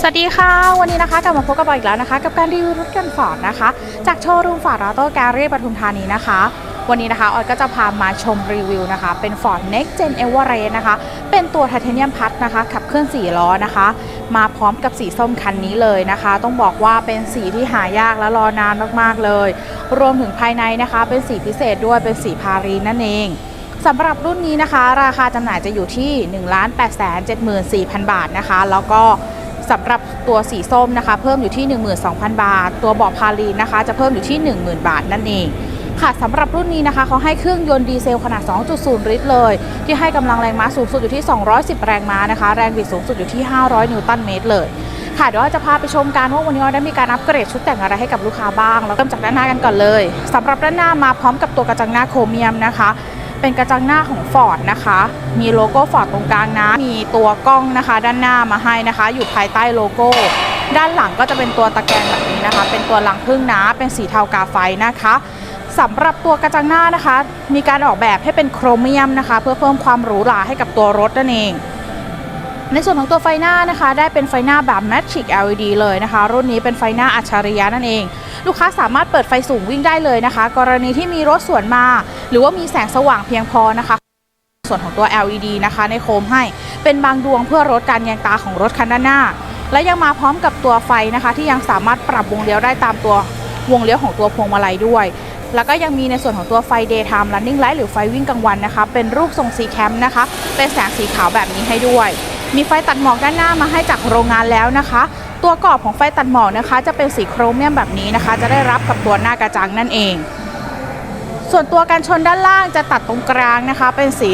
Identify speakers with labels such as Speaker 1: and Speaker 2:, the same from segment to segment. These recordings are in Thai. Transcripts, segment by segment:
Speaker 1: สวัสดีค่ะ วันนี้นะคะกลับมาพบกับเราอีกแล้วนะคะ กับการรีวิวรถกันฟอร์ดนะคะ จากโชว์รูมฟอร์ดออโต้แกรี่ปทุมธานีนะคะ วันนี้นะคะออยก็จะพามาชมรีวิวนะคะ เป็น Ford Next Gen Everest นะคะ เป็นตัวไทเทเนียมพัดนะคะ ขับเคลื่อน4ล้อนะคะ มาพร้อมกับสีส้มคันนี้เลยนะคะ ต้องบอกว่าเป็นสีที่หายากและรอนานมากๆเลย รวมถึงภายในนะคะ เป็นสีพิเศษด้วยเป็นสีพารีนั่นเองสำหรับรุ่นนี้นะคะ ราคาจำหน่ายจะอยู่ที่ 1 8 7 4 0 0 0 บาทนะคะ แล้วก็ สำหรับตัวสีส้มนะคะ เพิ่มอยู่ที่ 12,000 บาท ตัวบาะพาลีนะคะ จะเพิ่มอยู่ที่ 10,000 บาทนั่นเองค่ะสำหรับรุ่นนี้นะคะเขาให้เครื่องยนต์ดีเซลขนาด 2.0 ลิตรเลย ที่ให้กำลังแรงม้าสูงสุดอยู่ที่ 210 แรงม้านะคะ แรงบิดสูงสุดอยู่ที่ 500 นิวตันเมตรเลย ค่ะเดี๋ยวเราจะพาไปชมกันว่าวันนี้เราได้มีการอัปเกรดชุดแต่งอะไรให้กับลูกค้าบ้าง เราเริ่มจากด้านหน้ากันก่อนเลยสำหรับด้านหน้ามาพร้อมกับตัวกระจังหน้าโครเมียมนะคะ เป็นกระจังหน้าของ Ford นะคะ มีโลโก้ Ford ตรงกลางนะ มีตัวกล้องนะคะ ด้านหน้ามาให้นะคะ อยู่ภายใต้โลโก้ ด้านหลังก็จะเป็นตัวตะแกรงแบบนี้นะคะ เป็นตัวหลังพึ่งนะ เป็นสีเทากาไฟนะคะสำหรับตัวกระจังหน้านะคะ มีการออกแบบให้เป็นโครเมียมนะคะ เพื่อเพิ่มความหรูหราให้กับตัวรถนั่นเอง ในส่วนของตัวไฟหน้านะคะ ได้เป็นไฟหน้าแบบ Magic LED เลยนะคะ รุ่นนี้เป็นไฟหน้าอัจฉริยะนั่นเอง ลูกค้าสามารถเปิดไฟสูงวิ่งได้เลยนะคะ กรณีที่มีรถสวนมา หรือว่ามีแสงสว่างเพียงพอนะคะ ส่วนของตัว LED นะคะในโคมให้เป็นบางดวงเพื่อลดการแยงตาของรถคันด้านหน้า และยังมาพร้อมกับตัวไฟนะคะ ที่ยังสามารถปรับวงเลี้ยวได้ตามตัววงเลี้ยวของตัวพวงมาลัยด้วย แล้วก็ยังมีในส่วนของตัวไฟ daytime running light หรือไฟวิ่งกลางวันนะคะ เป็นรูปทรงสีแคมนะคะ เป็นแสงสีขาวแบบนี้ให้ด้วย มีไฟตัดหมอกด้านหน้ามาให้จากโรงงานแล้วนะคะ ตัวกรอบของไฟตัดหมอกนะคะ จะเป็นสีโครเมียมแบบนี้นะคะ จะได้รับกับตัวหน้ากระจังนั่นเอง ส่วนตัวกันชนด้านล่างจะตัดตรงกลางนะคะ เป็นสี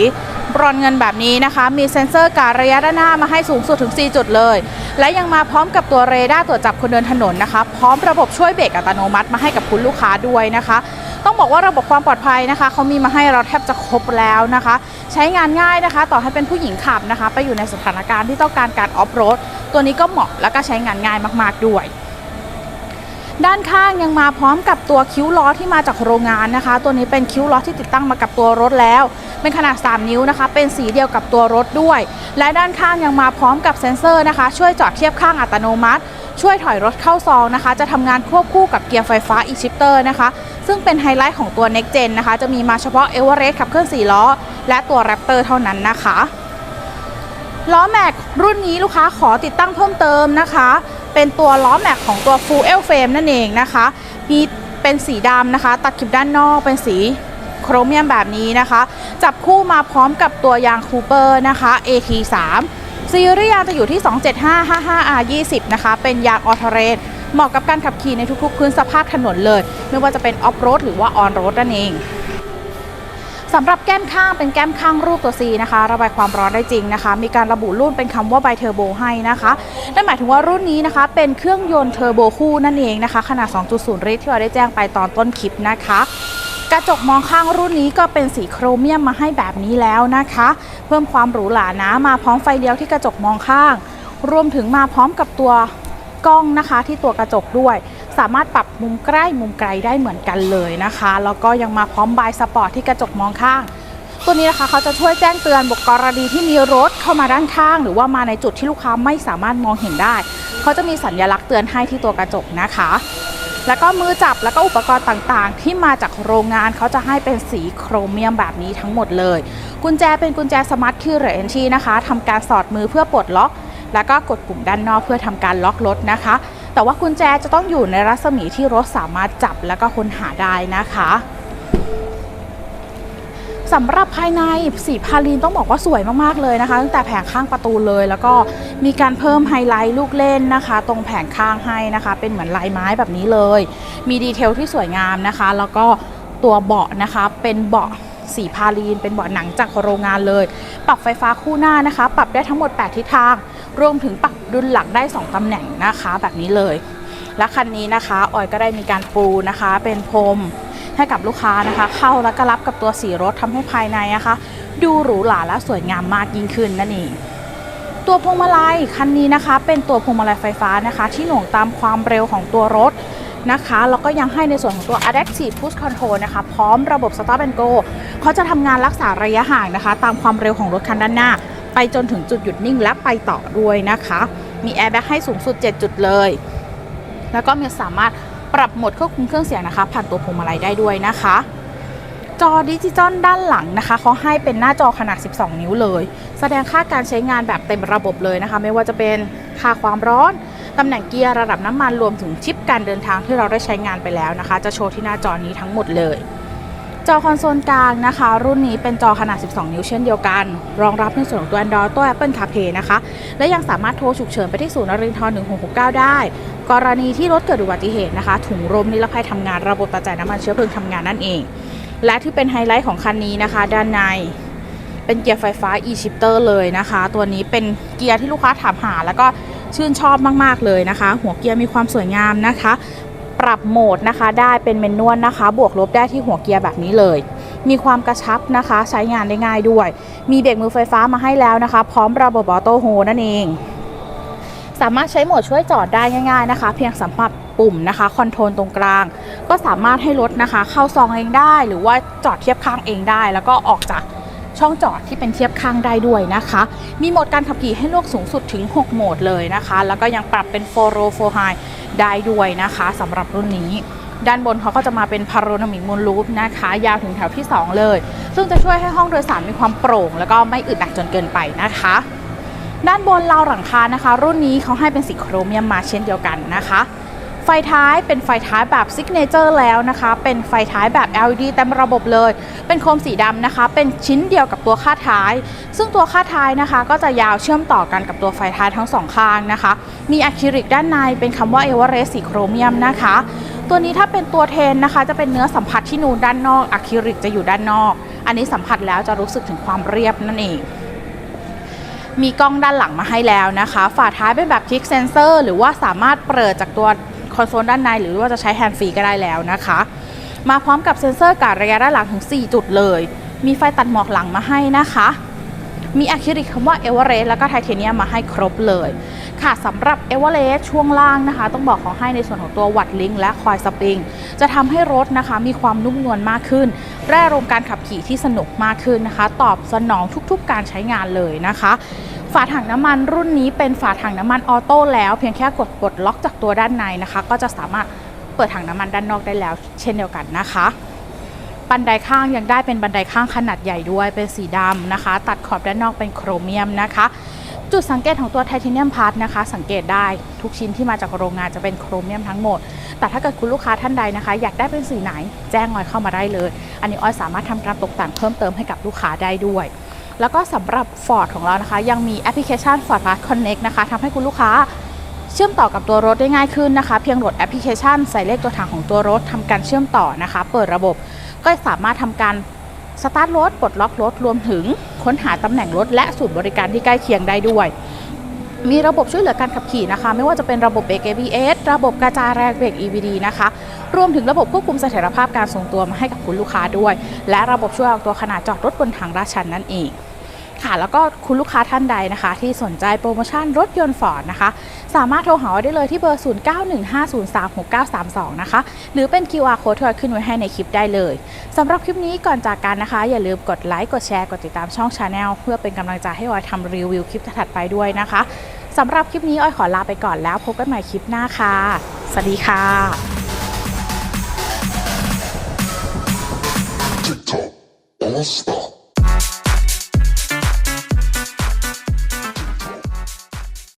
Speaker 1: บรอนเงินแบบนี้นะคะ มีเซ็นเซอร์การระยะด้านหน้ามาให้สูงสุดถึง 4 จุดเลย และยังมาพร้อมกับตัวเรดาร์ตรวจจับคนเดินถนนนะคะ พร้อมระบบช่วยเบรกอัตโนมัติมาให้กับคุณลูกค้าด้วยนะคะ ต้องบอกว่าระบบความปลอดภัยนะคะเขามีมาให้เราแทบจะครบแล้วนะคะ ใช้งานง่ายนะคะ ต่อให้เป็นผู้หญิงขับนะคะ ไปอยู่ในสถานการณ์ที่ต้องการการออฟโรด ตัวนี้ก็เหมาะแล้วก็ใช้งานง่ายมากๆด้วย ด้านข้างยังมาพร้อมกับตัวคิ้วล้อที่มาจากโรงงานนะคะ ตัวนี้เป็นคิ้วล้อที่ติดตั้งมากับตัวรถแล้ว เป็นขนาด 3 นิ้วนะคะ เป็นสีเดียวกับตัวรถด้วย และด้านข้างยังมาพร้อมกับเซ็นเซอร์นะคะ ช่วยจอดเทียบข้างอัตโนมัติ ช่วยถอยรถเข้าซองนะคะ จะทำงานควบคู่กับเกียร์ไฟฟ้า e-shifter นะคะ ซึ่งเป็นไฮไลท์ของตัว Next Gen นะคะ จะมีมาเฉพาะ Everest ขับเคลื่อน4ล้อและตัว Raptor เท่านั้นนะคะ ล้อแม็กรุ่นนี้ลูกค้าขอติดตั้งเพิ่มเติมนะคะ เป็นตัวล้อแม็กของตัว Full L Frame นั่นเองนะคะมีเป็นสีดำนะคะ ตัดคลิปด้านนอกเป็นสีโครเมียมแบบนี้นะคะ จับคู่มาพร้อมกับตัวยางคูเปอร์นะคะ AT3 ซีรีส์ยางจะอยู่ที่ 27555R20 นะคะ เป็นยางออทเรนเหมาะกับการขับขี่ในทุกๆ พื้นสภาพถนนเลย ไม่ว่าจะเป็นออฟโรดหรือว่าออนโรดนั่นเอง สำหรับแก้มข้างเป็นแก้มข้างรูปตัว C นะคะ ระบายความร้อนได้จริงนะคะ มีการระบุรุ่นเป็นคำว่าไบเทอร์โบให้นะคะนั่นหมายถึงว่ารุ่นนี้นะคะ เป็นเครื่องยนต์เทอร์โบคู่นั่นเองนะคะ ขนาด 2.0 ลิตรที่เราได้แจ้งไปตอนต้นคลิปนะคะกระจกมองข้างรุ่นนี้ก็เป็นสีโครเมียมมาให้แบบนี้แล้วนะคะ เพิ่มความหรูหรานะมาพร้อมไฟเลี้ยวที่กระจกมองข้าง รวมถึงมาพร้อมกับตัวกล้องนะคะที่ตัวกระจกด้วย สามารถปรับมุมใกล้มุมไกลได้เหมือนกันเลยนะคะ แล้วก็ยังมาพร้อมบายสปอร์ตที่กระจกมองข้าง ตัวนี้นะคะเขาจะช่วยแจ้งเตือนบุคกรณีที่มีรถเข้ามาด้านข้าง หรือว่ามาในจุดที่ลูกค้าไม่สามารถมองเห็นได้ เขาจะมีสัญลักษณ์เตือนให้ที่ตัวกระจกนะคะ แล้วก็มือจับแล้วก็อุปกรณ์ต่างๆ ที่มาจากโรงงานเขาจะให้เป็นสีโครเมียมแบบนี้ทั้งหมดเลย กุญแจเป็นกุญแจสมาร์ทคีย์เรนชีนะคะทำการสอดมือเพื่อปลดล็อก แล้วก็กดปุ่มด้านนอกเพื่อทำการล็อกรถนะคะ แต่ว่ากุญแจจะต้องอยู่ในรัศมีที่รถสามารถจับแล้วก็ค้นหาได้นะคะสำหรับภายในสีพาลีนต้องบอกว่าสวยมากๆเลยนะคะตั้งแต่แผงข้างประตูเลยแล้วก็มีการเพิ่มไฮไลท์ลูกเล่นนะคะ ตรงแผงข้างให้นะคะ เป็นเหมือนลายไม้แบบนี้เลย มีดีเทลที่สวยงามนะคะ แล้วก็ตัวเบาะนะคะเป็นเบาะสีพาลีน เป็นเบาะหนังจากโรงงานเลย ปรับไฟฟ้าคู่หน้านะคะ ปรับได้ทั้งหมด 8 ทิศทาง รวมถึงปรับดุลหลังได้ 2ตำแหน่งนะคะแบบนี้เลย และคันนี้นะคะออยก็ได้มีการปูนะคะ เป็นพรมให้กับลูกค้านะคะ เข้าแล้วก็รับกับตัวสีรถทำให้ภายในนะคะ ดูหรูหราและสวยงามมากยิ่งขึ้นนั่นเองตัวพวงมาลัยคันนี้นะคะ เป็นตัวพวงมาลัยไฟฟ้านะคะ ที่หน่วงตามความเร็วของตัวรถนะคะแล้วก็ยังให้ในส่วนของตัว Adaptive Cruise Control นะคะ พร้อมระบบ Stop and Go เขาจะทำงานรักษาระยะห่างนะคะ ตามความเร็วของรถคันด้านหน้า ไปจนถึงจุดหยุดนิ่งและไปต่อด้วยนะคะ มีแอร์แบ็กให้สูงสุด 7 จุดเลย แล้วก็มีสามารถปรับโหมดควบคุมเครื่องเสียงนะคะ ผ่านตัวพวงมาลัยได้ด้วยนะคะ จอดิจิตอลด้านหลังนะคะเขาให้เป็นหน้าจอขนาด 12 นิ้วเลย แสดงค่าการใช้งานแบบเต็มระบบเลยนะคะ ไม่ว่าจะเป็นค่าความร้อนตำแหน่งเกียร์ระดับน้ำมันรวมถึงชิปการเดินทางที่เราได้ใช้งานไปแล้วนะคะ จะโชว์ที่หน้าจอนี้ทั้งหมดเลย จอคอนโซลกลางนะคะ รุ่นนี้เป็นจอขนาด 12 นิ้วเช่นเดียวกัน รองรับในส่วนของตัว Android ตัว Apple CarPlay นะคะ และยังสามารถโทรฉุกเฉินไปที่ศูนย์นรินทร์1669 ได้ กรณีที่รถเกิดอุบัติเหตุนะคะ ถุงลมนิรภัยทำงานระบบตัดจ่ายน้ำมันเชื้อเพลิงทำงานนั่นเอง และที่เป็นไฮไลท์ของคันนี้นะคะ ด้านในเป็นเกียร์ไฟฟ้า e-shifter เลยนะคะ ตัวนี้เป็นเกียร์ที่ลูกค้าถามหา แล้วก็ชื่นชอบมาก ๆ เลยนะคะ หัวเกียร์มีความสวยงามนะคะ รับโหมดนะคะได้เป็นเมนนวลนะคะ บวกลบได้ที่หัวเกียร์แบบนี้เลย มีความกระชับนะคะใช้งานได้ง่ายด้วย มีเบรกมือไฟฟ้ามาให้แล้วนะคะ พร้อมระบบออโต้โฮนั่นเอง สามารถใช้โหมดช่วยจอดได้ง่าย ๆนะคะ เพียงสัมผัสปุ่มนะคะคอนโทรลตรงกลาง ก็สามารถให้รถนะคะ เข้าซองเองได้ หรือว่าจอดเทียบข้างเองได้ แล้วก็ออกจาก ช่องจอดที่เป็นเทียบข้างได้ด้วยนะคะ มีโหมดการขับขี่ให้เลือกสูงสุดถึง 6 โหมดเลยนะคะ แล้วก็ยังปรับเป็น4 row 4 high ได้ด้วยนะคะสำหรับรุ่นนี้ ด้านบนเขาก็จะมาเป็นพาโนมิกมูลลูปนะคะ ยาวถึงแถวที่ 2 เลย ซึ่งจะช่วยให้ห้องโดยสารมีความโปร่ง แล้วก็ไม่อึดอัดจนเกินไปนะคะด้านบนราวหลังคานะคะ รุ่นนี้เขาให้เป็นสีโครเมียมมาเช่นเดียวกันนะคะ ไฟท้ายเป็นไฟท้ายแบบซิกเนเจอร์แล้วนะคะ เป็นไฟท้ายแบบ LED เต็มระบบเลย เป็นโคมสีดำนะคะ เป็นชิ้นเดียวกับตัวค่าดท้าย ซึ่งตัวค่าดท้ายนะคะ ก็จะยาวเชื่อมต่อกันกับตัวไฟท้ายทั้งสองข้างนะคะ มีอะคริลิกด้านในเป็นคำว่าเอเวอเรสสีโครเมียมนะคะ ตัวนี้ถ้าเป็นตัวเทนนะคะ จะเป็นเนื้อสัมผัสที่นูนด้านนอกอะคริลิกจะอยู่ด้านนอก อันนี้สัมผัสแล้วจะรู้สึกถึงความเรียบนั่นเองมีกล้องด้านหลังมาให้แล้วนะคะ ฝาท้ายเป็นแบบคลิกเซนเซอร์ หรือว่าสามารถเปิดจากตัว คอนโซลด้านใน หรือว่าจะใช้แฮนด์ฟรีก็ได้แล้วนะคะ มาพร้อมกับเซ็นเซอร์การระยะด้านหลังถึง 4 จุดเลย มีไฟตัดหมอกหลังมาให้นะคะมีอะคริลิกคำว่าเอเวอเรสต์แล้วก็ไทเทเนียมมาให้ครบเลย ค่ะสำหรับเอเวอเรสต์ช่วงล่างนะคะ ต้องบอกขอให้ในส่วนของตัววัดลิงก์และคอยสปริง จะทำให้รถนะคะมีความนุ่มนวลมากขึ้นแร่รมการขับขี่ที่สนุกมากขึ้นนะคะ ตอบสนองทุกๆการใช้งานเลยนะคะ ฝาถังน้ำมันรุ่นนี้เป็นฝาถังน้ำมันออโต้แล้ว เพียงแค่กดปลดล็อกจากตัวด้านในนะคะ ก็จะสามารถเปิดถังน้ำมันด้านนอกได้แล้ว เช่นเดียวกันนะคะ บันไดข้างยังได้เป็นบันไดข้างขนาดใหญ่ด้วยเป็นสีดำนะคะ ตัดขอบด้านนอกเป็นโครเมียมนะคะ จุดสังเกตของตัวไทเทเนียมพาร์ทนะคะ สังเกตได้ทุกชิ้นที่มาจากโรงงานจะเป็นโครเมียมทั้งหมด แต่ถ้าเกิดคุณลูกค้าท่านใดนะคะ อยากได้เป็นสีไหน แจ้งออยเข้ามาได้เลย อันนี้ออยสามารถทำการตกแต่งเพิ่มเติมให้กับลูกค้าได้ด้วย แล้วก็สำหรับ Ford ของเรานะคะ ยังมีแอปพลิเคชัน Ford Pass Connect นะคะทำให้คุณลูกค้าเชื่อมต่อกับตัวรถได้ง่ายขึ้นนะคะ เพียงโหลดแอปพลิเคชัน ใส่เลขตัวถังของตัวรถทำการเชื่อมต่อนะคะ เปิดระบบก็สามารถทำการสตาร์ทรถปลดล็อกรถรวมถึงค้นหาตำแหน่งรถและศูนย์บริการที่ใกล้เคียงได้ด้วย มีระบบช่วยเหลือการขับขี่นะคะ ไม่ว่าจะเป็นระบบเบรก ABS ระบบกระจายแรงเบรก EBD นะคะ รวมถึงระบบควบคุมเสถียรภาพการทรงตัวมาให้กับคุณลูกค้าด้วย และระบบช่วยออกตัวขณะจอดรถบนทางลาดชันนั่นเองค่ะแล้วก็คุณลูกค้าท่านใดนะคะ ที่สนใจโปรโมชั่นรถยนต์ฟอร์ดนะคะ สามารถโทรหาได้เลยที่เบอร์ 0915036932 นะคะ หรือเป็น QR code ที่ขึ้นไว้ให้ในคลิปได้เลยสำหรับคลิปนี้ก่อนจากกันนะคะ อย่าลืมกดไลค์กดแชร์กดติดตามช่องชาแนลเพื่อเป็นกำลังใจให้ออยทำรีวิวคลิปถัดไปด้วยนะคะสำหรับคลิปนี้ออยขอลาไปก่อนแล้วพบกันใหม่คลิปหน้าค่ะ สวัสดีค่ะ
Speaker 2: ました。